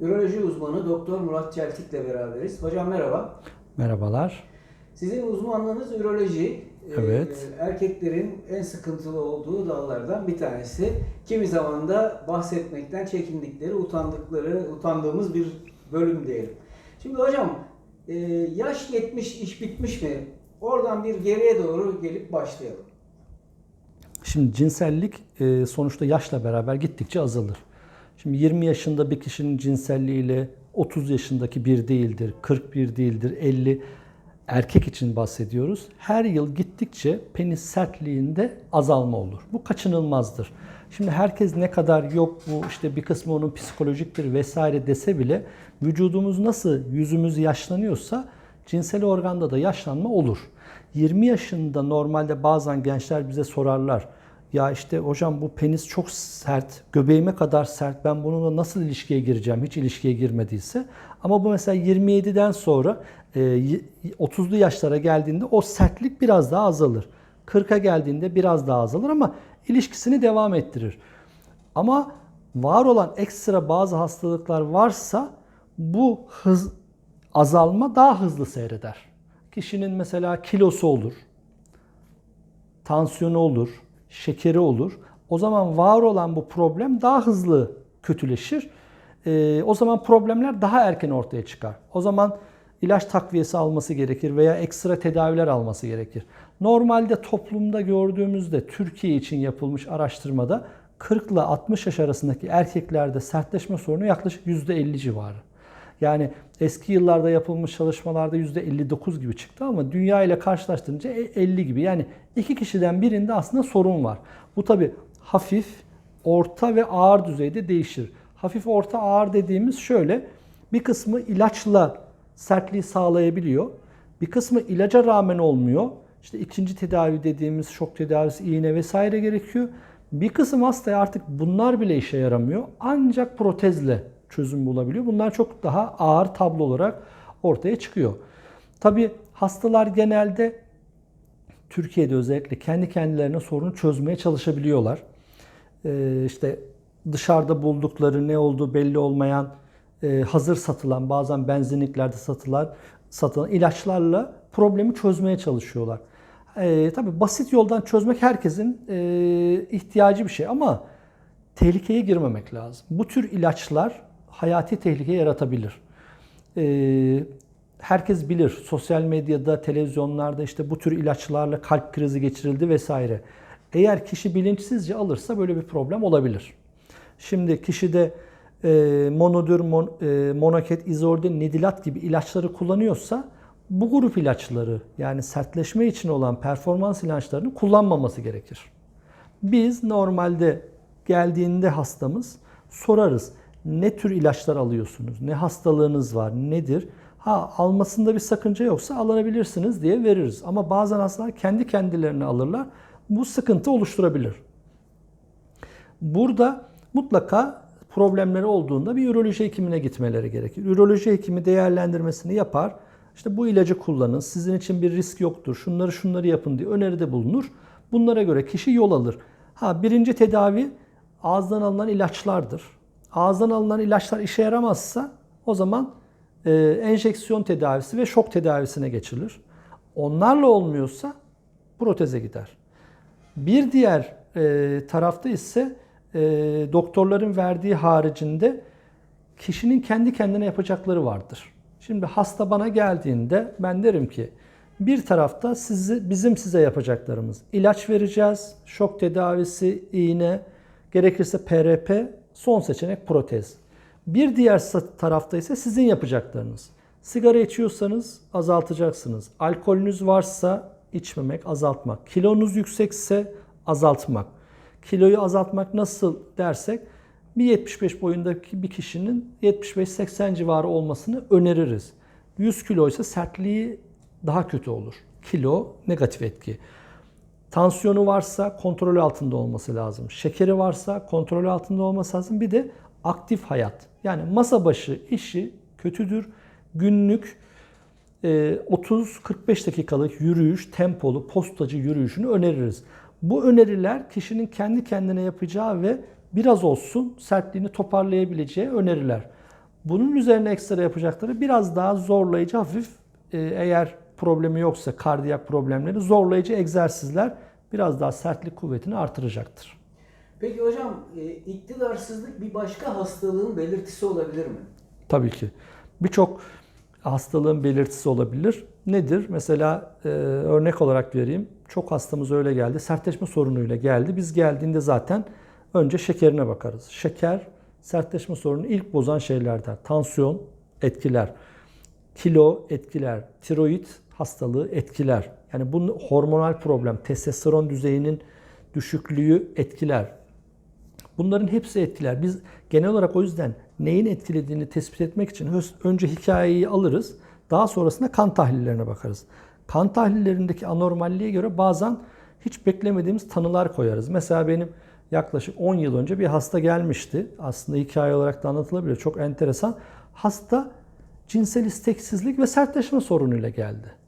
Üroloji uzmanı Doktor Murat Çeltik ile beraberiz. Hocam merhaba. Merhabalar. Sizin uzmanlığınız üroloji. Ee, Evet. erkeklerin en sıkıntılı olduğu dallardan bir tanesi. Kimi zaman da bahsetmekten çekindikleri, utandıkları, utandığımız bir bölüm diyelim. Şimdi hocam e, yaş yetmiş, iş bitmiş mi? Oradan bir geriye doğru gelip başlayalım. Şimdi cinsellik e, sonuçta yaşla beraber gittikçe azalır. Şimdi 20 yaşında bir kişinin cinselliğiyle 30 yaşındaki bir değildir, 41 değildir, 50 erkek için bahsediyoruz. Her yıl gittikçe penis sertliğinde azalma olur. Bu kaçınılmazdır. Şimdi herkes ne kadar yok bu işte bir kısmı onun psikolojiktir vesaire dese bile vücudumuz nasıl yüzümüz yaşlanıyorsa cinsel organda da yaşlanma olur. 20 yaşında normalde bazen gençler bize sorarlar. Ya işte hocam bu penis çok sert, göbeğime kadar sert. Ben bununla nasıl ilişkiye gireceğim? Hiç ilişkiye girmediyse. Ama bu mesela 27'den sonra e, 30'lu yaşlara geldiğinde o sertlik biraz daha azalır. 40'a geldiğinde biraz daha azalır ama ilişkisini devam ettirir. Ama var olan ekstra bazı hastalıklar varsa bu hız azalma daha hızlı seyreder. Kişinin mesela kilosu olur, tansiyonu olur, şekeri olur. O zaman var olan bu problem daha hızlı kötüleşir. Ee, o zaman problemler daha erken ortaya çıkar. O zaman ilaç takviyesi alması gerekir veya ekstra tedaviler alması gerekir. Normalde toplumda gördüğümüzde Türkiye için yapılmış araştırmada 40 ile 60 yaş arasındaki erkeklerde sertleşme sorunu yaklaşık %50 civarı. Yani eski yıllarda yapılmış çalışmalarda %59 gibi çıktı ama dünya ile karşılaştırınca 50 gibi. Yani iki kişiden birinde aslında sorun var. Bu tabi hafif, orta ve ağır düzeyde değişir. Hafif, orta, ağır dediğimiz şöyle. Bir kısmı ilaçla sertliği sağlayabiliyor. Bir kısmı ilaca rağmen olmuyor. İşte ikinci tedavi dediğimiz şok tedavisi, iğne vesaire gerekiyor. Bir kısım hastaya artık bunlar bile işe yaramıyor. Ancak protezle çözüm bulabiliyor. Bunlar çok daha ağır tablo olarak ortaya çıkıyor. Tabi hastalar genelde Türkiye'de özellikle kendi kendilerine sorunu çözmeye çalışabiliyorlar. Ee, işte dışarıda buldukları ne olduğu belli olmayan e, hazır satılan bazen benzinliklerde satılan satılan ilaçlarla problemi çözmeye çalışıyorlar. Ee, tabii basit yoldan çözmek herkesin e, ihtiyacı bir şey ama tehlikeye girmemek lazım. Bu tür ilaçlar hayati tehlike yaratabilir. Ee, herkes bilir sosyal medyada, televizyonlarda işte bu tür ilaçlarla kalp krizi geçirildi vesaire. Eğer kişi bilinçsizce alırsa böyle bir problem olabilir. Şimdi kişide e, monodür, mon, e, monoket, izorde, nedilat gibi ilaçları kullanıyorsa bu grup ilaçları yani sertleşme için olan performans ilaçlarını kullanmaması gerekir. Biz normalde geldiğinde hastamız sorarız ne tür ilaçlar alıyorsunuz, ne hastalığınız var, nedir? Ha almasında bir sakınca yoksa alabilirsiniz diye veririz. Ama bazen hastalar kendi kendilerini alırlar. Bu sıkıntı oluşturabilir. Burada mutlaka problemleri olduğunda bir üroloji hekimine gitmeleri gerekir. Üroloji hekimi değerlendirmesini yapar. İşte bu ilacı kullanın, sizin için bir risk yoktur, şunları şunları yapın diye öneride bulunur. Bunlara göre kişi yol alır. Ha birinci tedavi ağızdan alınan ilaçlardır. Ağızdan alınan ilaçlar işe yaramazsa o zaman e, enjeksiyon tedavisi ve şok tedavisine geçilir. Onlarla olmuyorsa proteze gider. Bir diğer e, tarafta ise e, doktorların verdiği haricinde kişinin kendi kendine yapacakları vardır. Şimdi hasta bana geldiğinde ben derim ki bir tarafta sizi bizim size yapacaklarımız ilaç vereceğiz, şok tedavisi, iğne, gerekirse PRP, son seçenek protez. Bir diğer tarafta ise sizin yapacaklarınız. Sigara içiyorsanız azaltacaksınız. Alkolünüz varsa içmemek, azaltmak. Kilonuz yüksekse azaltmak. Kiloyu azaltmak nasıl dersek bir 75 boyundaki bir kişinin 75-80 civarı olmasını öneririz. 100 kilo ise sertliği daha kötü olur. Kilo negatif etki. Tansiyonu varsa kontrol altında olması lazım. Şekeri varsa kontrol altında olması lazım. Bir de aktif hayat. Yani masa başı işi kötüdür. Günlük 30-45 dakikalık yürüyüş, tempolu, postacı yürüyüşünü öneririz. Bu öneriler kişinin kendi kendine yapacağı ve biraz olsun sertliğini toparlayabileceği öneriler. Bunun üzerine ekstra yapacakları biraz daha zorlayıcı hafif e, eğer problemi yoksa kardiyak problemleri zorlayıcı egzersizler biraz daha sertlik kuvvetini artıracaktır. Peki hocam e, iktidarsızlık bir başka hastalığın belirtisi olabilir mi? Tabii ki. Birçok hastalığın belirtisi olabilir. Nedir? Mesela e, örnek olarak vereyim. Çok hastamız öyle geldi. Sertleşme sorunuyla geldi. Biz geldiğinde zaten önce şekerine bakarız. Şeker sertleşme sorununu ilk bozan şeylerden. Tansiyon etkiler. Kilo etkiler. Tiroid hastalığı etkiler. Yani bunun hormonal problem, testosteron düzeyinin düşüklüğü etkiler. Bunların hepsi etkiler. Biz genel olarak o yüzden neyin etkilediğini tespit etmek için önce hikayeyi alırız. Daha sonrasında kan tahlillerine bakarız. Kan tahlillerindeki anormalliğe göre bazen hiç beklemediğimiz tanılar koyarız. Mesela benim yaklaşık 10 yıl önce bir hasta gelmişti. Aslında hikaye olarak da anlatılabilir. Çok enteresan. Hasta cinsel isteksizlik ve sertleşme sorunuyla geldi.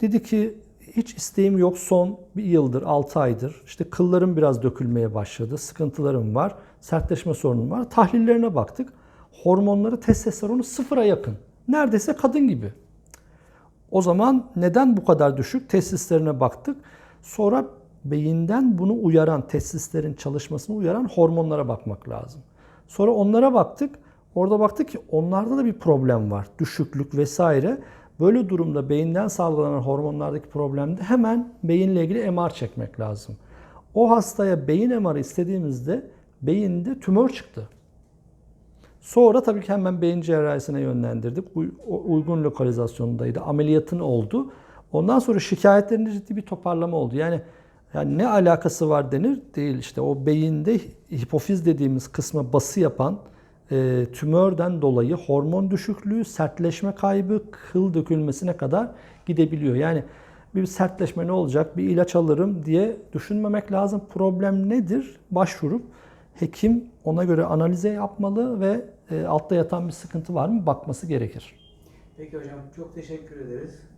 Dedi ki hiç isteğim yok son bir yıldır, 6 aydır. İşte kıllarım biraz dökülmeye başladı, sıkıntılarım var, sertleşme sorunum var. Tahlillerine baktık. Hormonları, testosteronu sıfıra yakın. Neredeyse kadın gibi. O zaman neden bu kadar düşük? Testislerine baktık. Sonra beyinden bunu uyaran, testislerin çalışmasını uyaran hormonlara bakmak lazım. Sonra onlara baktık. Orada baktık ki onlarda da bir problem var. Düşüklük vesaire. Böyle durumda beyinden salgılanan hormonlardaki problemde hemen beyinle ilgili MR çekmek lazım. O hastaya beyin MR'ı istediğimizde beyinde tümör çıktı. Sonra tabii ki hemen beyin cerrahisine yönlendirdik. Uygun lokalizasyondaydı. Ameliyatın oldu. Ondan sonra şikayetlerinde ciddi bir toparlama oldu. Yani yani ne alakası var denir değil işte o beyinde hipofiz dediğimiz kısma bası yapan e, tümörden dolayı hormon düşüklüğü, sertleşme kaybı, kıl dökülmesine kadar gidebiliyor. Yani bir sertleşme ne olacak, bir ilaç alırım diye düşünmemek lazım. Problem nedir? Başvurup hekim ona göre analize yapmalı ve e, altta yatan bir sıkıntı var mı bakması gerekir. Peki hocam çok teşekkür ederiz.